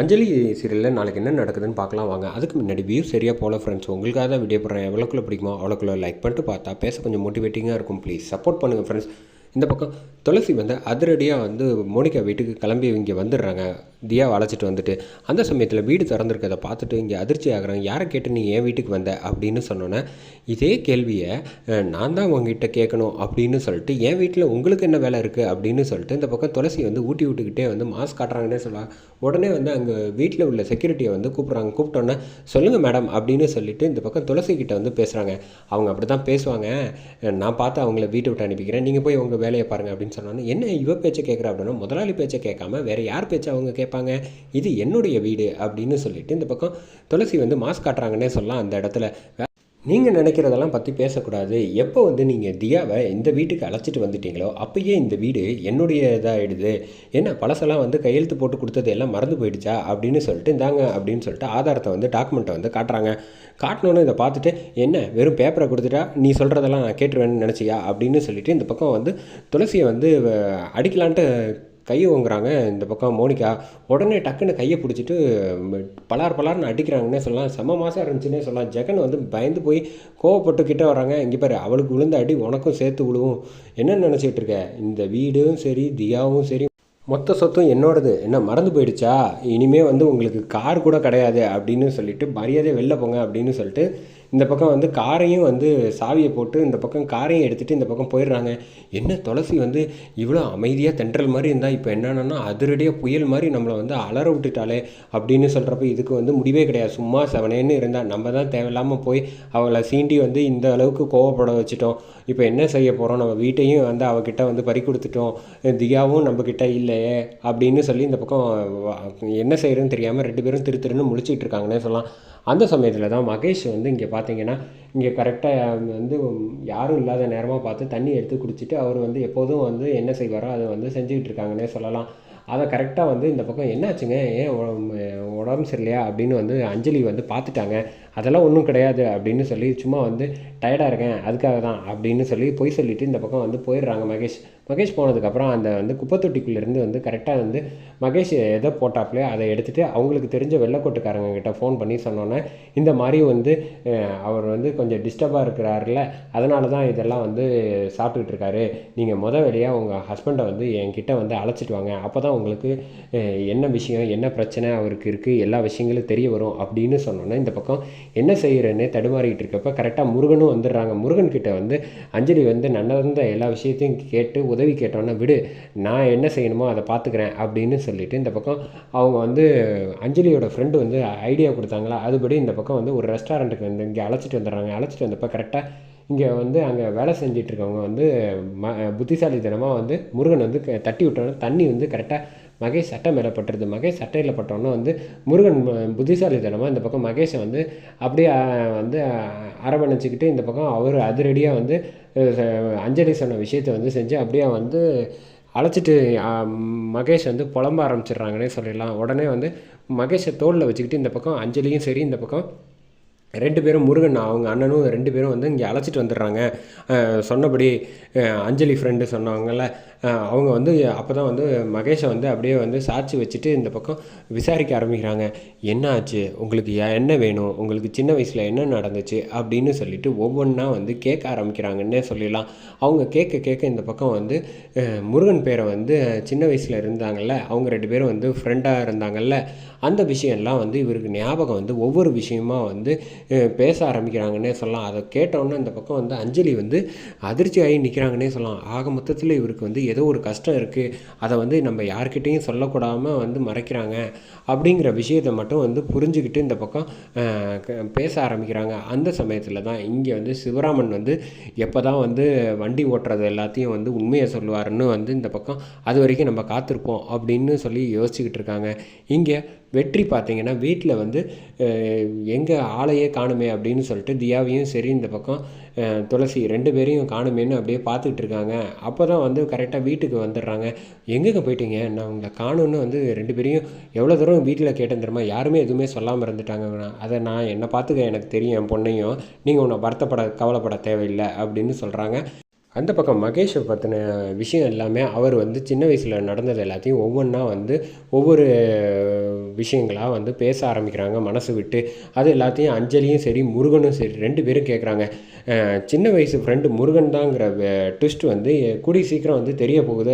அஞ்சலி சீரியலில் நாளைக்கு என்ன நடக்குதுன்னு பார்க்கலாம் வாங்க. அதுக்கு முன்னாடி வியூ சரியாக போல ஃப்ரெண்ட்ஸ் உங்களுக்காக தான் வீடியோ போடுறேன். எவ்வளோக்குள்ள பிடிக்குமோ அவ்வளோக்குள்ள லைக் பண்ணிட்டு பார்த்தா பேச கொஞ்சம் மோட்டிவேட்டிங்காக இருக்கும் ப்ளீஸ் சப்போர்ட் பண்ணுங்கள் ஃப்ரெண்ட்ஸ் இந்த பக்கம் துளசி வந்து அதிரடியாக வந்து மோனிகா வீட்டுக்கு கிளம்பி இங்கே வந்துடுறாங்க. தியாவை அழைச்சிட்டு வந்துட்டு அந்த சமயத்தில் வீடு திறந்துருக்கதை பார்த்துட்டு இங்கே அதிர்ச்சி ஆகுறாங்க. யாரை கேட்டு நீ என் வீட்டுக்கு வந்த? அப்படின்னு சொன்னோன்னே இதே கேள்வியை நான் தான் உங்ககிட்ட கேட்கணும் அப்படின்னு சொல்லிட்டு என் வீட்டில் உங்களுக்கு என்ன வேலை இருக்குது அப்படின்னு சொல்லிட்டு இந்த பக்கம் துளசி வந்து ஊட்டி விட்டுக்கிட்டே வந்து மாஸ்க் காட்டுறாங்கன்னே சொல்லுவாங்க உடனே வந்து அங்கே வீட்டில் உள்ள செக்யூரிட்டியை வந்து கூப்பிட்றாங்க. கூப்பிட்டோன்னே சொல்லுங்கள் மேடம் அப்படின்னு சொல்லிட்டு இந்த பக்கம் துளசி கிட்ட வந்து பேசுகிறாங்க அவங்க அப்படி தான் பேசுவாங்க. நான் பார்த்து அவங்கள வீட்டை விட்டு அனுப்பிக்கிறேன். நீங்கள் போய் உங்கள் வேலையை பாருங்கள் அப்படின்னு சொன்னோன்னே என்ன இவ பேச்சை கேட்குற அப்படின்னா முதலாளி பேச்சை கேட்காம வேறு யார் பேச்சை அவங்க கேட்பாங்க? இது என்னுடைய வீடு அப்படின்னு சொல்லிட்டு இந்த பக்கம் துளசி வந்து மாஸ்க் காட்டுறாங்கன்னே சொல்லலாம் அந்த இடத்துல. நீங்கள் நினைக்கிறதெல்லாம் பற்றி பேசக்கூடாது. எப்போ வந்து நீங்கள் தியாவை இந்த வீட்டுக்கு அழைச்சிட்டு வந்துட்டீங்களோ அப்போயே இந்த வீடு என்னுடைய இதாகிடுது என்ன பழசெல்லாம் வந்து கையெழுத்து போட்டு கொடுத்தது எல்லாம் மறந்து போயிடுச்சா? அப்படின்னு சொல்லிட்டு இந்தாங்க அப்படின்னு சொல்லிட்டு ஆதாரத்தை வந்து டாக்குமெண்ட்டை வந்து காட்டுறாங்க. காட்டினோன்னு இதை பார்த்துட்டு என்ன வெறும் பேப்பரை கொடுத்துட்டா? நீ சொல்கிறதெல்லாம் நான் கேட்டுருவேன்னு நினச்சியா? அப்படின்னு சொல்லிட்டு இந்த பக்கம் வந்து துளசியை வந்து அடிக்கலான்ட்டு கையை ஓங்குறாங்க. இந்த பக்கம் மோனிகா உடனே டக்குன்னு கையை பிடிச்சிட்டு பலார் பலார்னு அடிக்கிறாங்கன்னே சொல்லலாம். செம மாதம் இருந்துச்சுன்னே சொல்லலாம். ஜெகன் வந்து பயந்து போய் கோவப்பட்டு கிட்டே வராங்க இங்கே பாரு அவளுக்கு விழுந்த அடி உனக்கும் சேர்த்து விழுவும். என்ன நினச்சிட்டு இருக்க? இந்த வீடும் சரி தியாவும் சரி மொத்த சொத்தும் என்னோடது. என்ன மறந்து போயிடுச்சா? இனிமே வந்து உங்களுக்கு கார் கூட கிடையாது அப்படின்னு சொல்லிட்டு மரியாதை வெளில போங்க அப்படின்னு சொல்லிட்டு இந்த பக்கம் வந்து காரையும் வந்து சாவியை போட்டு இந்த பக்கம் காரையும் எடுத்துகிட்டு இந்த பக்கம் போயிடுறாங்க. என்ன துளசி வந்து இவ்வளோ அமைதியாக தென்றல் மாதிரி இருந்தால் இப்போ என்னென்னா அதிரடியாக புயல் மாதிரி நம்மளை வந்து அலற விட்டுட்டாலே அப்படின்னு சொல்கிறப்ப இதுக்கு வந்து முடிவே கிடையாது. சும்மா செவனேன்னு இருந்தால் நம்ம தான் தேவையில்லாமல் போய் அவளை சீண்டி வந்து இந்த அளவுக்கு கோவப்பட வச்சுட்டோம். இப்போ என்ன செய்ய போகிறோம் நம்ம வீட்டையும் வந்து அவகிட்ட வந்து பறி கொடுத்துட்டோம். தியாவும் நம்மக்கிட்ட இல்லையே அப்படின்னு சொல்லி இந்த பக்கம் என்ன செய்யறதுன்னு தெரியாமல் ரெண்டு பேரும் திரு திருன்னு முழிச்சிட்டு இருக்காங்கன்னே சொல்லலாம். அந்த சமயத்தில் தான் மகேஷ் வந்து இங்கே பார்த்தீங்கன்னா இங்கே கரெக்டாக வந்து யாரும் இல்லாத நேரமாக பார்த்து தண்ணி எடுத்து குடிச்சிட்டு அவர் வந்து எப்போதும் வந்து என்ன செய்வாரோ அதை வந்து செஞ்சுக்கிட்டு இருக்காங்கன்னே சொல்லலாம். அதை கரெக்டாக வந்து இந்த பக்கம் என்னாச்சுங்க ஏன் உடம்பு- சரியில்லையா? அப்படின்னு வந்து அஞ்சலி வந்து பார்த்துட்டாங்க. அதெல்லாம் ஒன்றும் கிடையாது அப்படின்னு சொல்லி சும்மா வந்து டயர்டாக இருக்கேன் அதுக்காக தான் அப்படின்னு சொல்லி பொய் சொல்லிவிட்டு இந்த பக்கம் வந்து போயிடுறாங்க மகேஷ். மகேஷ் போனதுக்கப்புறம் அந்த வந்து குப்பத்தொட்டிக்குள்ளேருந்து வந்து கரெக்டாக வந்து மகேஷ் எதை போட்டாப்லையோ அதை எடுத்துகிட்டு அவங்களுக்கு தெரிஞ்ச வெள்ளைக்கோட்டுக்காரங்க கிட்ட ஃபோன் பண்ணி சொன்னோன்னே இந்த மாதிரி வந்து அவர் வந்து கொஞ்சம் டிஸ்டர்பாக இருக்கிறாருல அதனால தான் இதெல்லாம் வந்து சாப்பிட்டுக்கிட்டு இருக்காரு. நீங்கள் முத வேலையாக உங்கள் ஹஸ்பண்டை வந்து என்கிட்ட வந்து அழைச்சிட்டு வாங்க. அப்போ தான் உங்களுக்கு என்ன விஷயம் என்ன பிரச்சனை அவருக்கு இருக்குது எல்லா விஷயங்களும் தெரிய வரும் அப்படின்னு சொன்னோன்னே இந்த பக்கம் என்ன செய்கிறேன்னு தடுமாறிக்கிட்டு இருக்கப்ப கரெக்டாக முருகனும் வந்துடுறாங்க. முருகன் கிட்ட வந்து அஞ்சலி வந்து நடந்த எல்லா விஷயத்தையும் கேட்டு உதவி உதவி கேட்டோன்னே விடு நான் என்ன செய்யணுமோ அதை பார்த்துக்கிறேன் அப்படின்னு சொல்லிவிட்டு இந்த பக்கம் அவங்க வந்து அஞ்சலியோட ஃப்ரெண்டு வந்து ஐடியா கொடுத்தாங்களா? அதுபடி இந்த பக்கம் வந்து ஒரு ரெஸ்டாரண்ட்டுக்கு வந்து இங்கே அழைச்சிட்டு வந்துடுறாங்க. அழைச்சிட்டு வந்தப்போ கரெக்டாக இங்கே வந்து அங்கே வேலை செஞ்சிட்டு இருக்கவங்க வந்து ம புத்திசாலித்தனமாக வந்து முருகன் வந்து க- தட்டி விட்டோன்னே தண்ணி வந்து கரெக்டாக மகேஷ் சட்டை மேலே பட்டுருது. மகேஷ் சட்டையில் பட்டோன்னே வந்து முருகன் புத்திசாலி புத்திசாலித்தனமாக இந்த பக்கம் மகேஷை வந்து அப்படியே வந்து அரவணைச்சிக்கிட்டு இந்த பக்கம் அவர் அதிரடியாக வந்து அஞ்சலி சொன்ன விஷயத்தை வந்து செஞ்சு அப்படியே வந்து அழைச்சிட்டு மகேஷ் வந்து புலம்ப ஆரம்பிச்சிடுறாங்கன்னே சொல்லிடலாம். உடனே வந்து மகேஷை தோளில் வச்சுக்கிட்டு இந்த பக்கம் அஞ்சலியும் சரி இந்த பக்கம் ரெண்டு பேரும் முருகன் அவங்க அண்ணனும் ரெண்டு பேரும் வந்து இங்கே அழைச்சிட்டு வந்துடுறாங்க. சொன்னபடி அஞ்சலி ஃப்ரெண்டு சொன்னவங்கள அவங்க வந்து அப்போ தான் வந்து மகேஷை வந்து அப்படியே வந்து சாட்சி வச்சுட்டு இந்த பக்கம் விசாரிக்க ஆரம்பிக்கிறாங்க. என்ன ஆச்சு உங்களுக்கு என்ன வேணும்? உங்களுக்கு சின்ன வயசில் என்ன நடந்துச்சு? அப்படின்னு சொல்லிட்டு ஒவ்வொன்றா வந்து கேட்க ஆரம்பிக்கிறாங்கன்னே சொல்லிடலாம். அவங்க கேட்க கேட்க இந்த பக்கம் வந்து முருகன் பேரை வந்து சின்ன வயசில் இருந்தாங்கல்ல அவங்க ரெண்டு பேரும் வந்து ஃப்ரெண்டாக இருந்தாங்கல்ல அந்த விஷயம்லாம் வந்து இவருக்கு ஞாபகம் வந்து ஒவ்வொரு விஷயமா வந்து பேச ஆரம்பிக்கிறாங்கன்னே சொல்லலாம். அதை கேட்டோன்னே இந்த பக்கம் வந்து அஞ்சலி வந்து அதிர்ச்சி ஆகி நிற்கிறாங்கன்னே சொல்லலாம். ஆக மொத்தத்தில் இவருக்கு வந்து ஏதோ ஒரு கஷ்டம் இருக்குது அதை வந்து நம்ம யார்கிட்டையும் சொல்லக்கூடாமல் வந்து மறைக்கிறாங்க அப்படிங்கிற விஷயத்தை மட்டும் வந்து புரிஞ்சுக்கிட்டு இந்த பக்கம் க- பேச ஆரம்பிக்கிறாங்க. அந்த சமயத்தில் தான் இங்கே வந்து சிவராமன் வந்து எப்போ தான் வந்து வண்டி ஓட்டுறது எல்லாத்தையும் வந்து உண்மையை சொல்லுவாருன்னு வந்து இந்த பக்கம் அது வரைக்கும் நம்ம காத்திருப்போம் அப்படின்னு சொல்லி யோசிச்சுக்கிட்டு இருக்காங்க. இங்கே வெற்றி பார்த்தீங்கன்னா வீட்டில் வந்து எங்கே ஆளையே காணுமே அப்படின்னு சொல்லிட்டு தியாவையும் சரி இந்த பக்கம் துளசி ரெண்டு பேரையும் காணுமேன்னு அப்படியே பார்த்துக்கிட்டு இருக்காங்க. அப்போ தான் வந்து கரெக்டாக வீட்டுக்கு வந்துடுறாங்க. எங்கேங்க போயிட்டீங்க? நான் உங்களை காணுன்னு வந்து ரெண்டு பேரையும் எவ்வளோ தூரம் வீட்டில் கேட்டேன் தெரியுமா? யாருமே எதுவுமே சொல்லாமல் இருந்துட்டாங்க. அதை நான் என்னை பார்த்துக்க எனக்கு தெரியும் என் பொண்ணையும். நீங்கள் உன்னை வருத்தப்பட கவலைப்பட தேவையில்லை அப்படின்னு சொல்கிறாங்க அந்த பக்கம் மகேஷை பற்றின விஷயம் எல்லாமே அவர் வந்து சின்ன வயசில் நடந்தது எல்லாத்தையும் ஒவ்வொன்றா வந்து ஒவ்வொரு விஷயங்களாக வந்து பேச ஆரம்பிக்கிறாங்க மனசு விட்டு. அது எல்லாத்தையும் அஞ்சலியும் சரி முருகனும் சரி ரெண்டு பேரும் கேட்குறாங்க சின்ன வயசு ஃப்ரெண்டு முருகன் தாங்கிற ட்விஸ்ட் வந்து கூடிய சீக்கிரம் வந்து தெரிய போகுது.